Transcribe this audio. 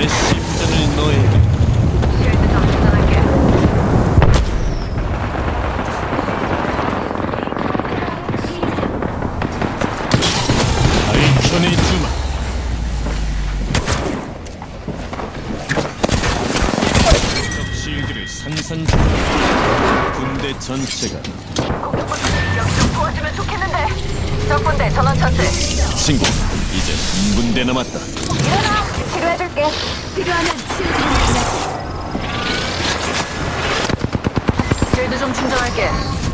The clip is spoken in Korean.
내 심장을 너에게 군대 전체가. 적군대 전원 천수. 친구 이제 3군대 남았다 일어나. 치료해줄게. 쉴드 좀 충전할게.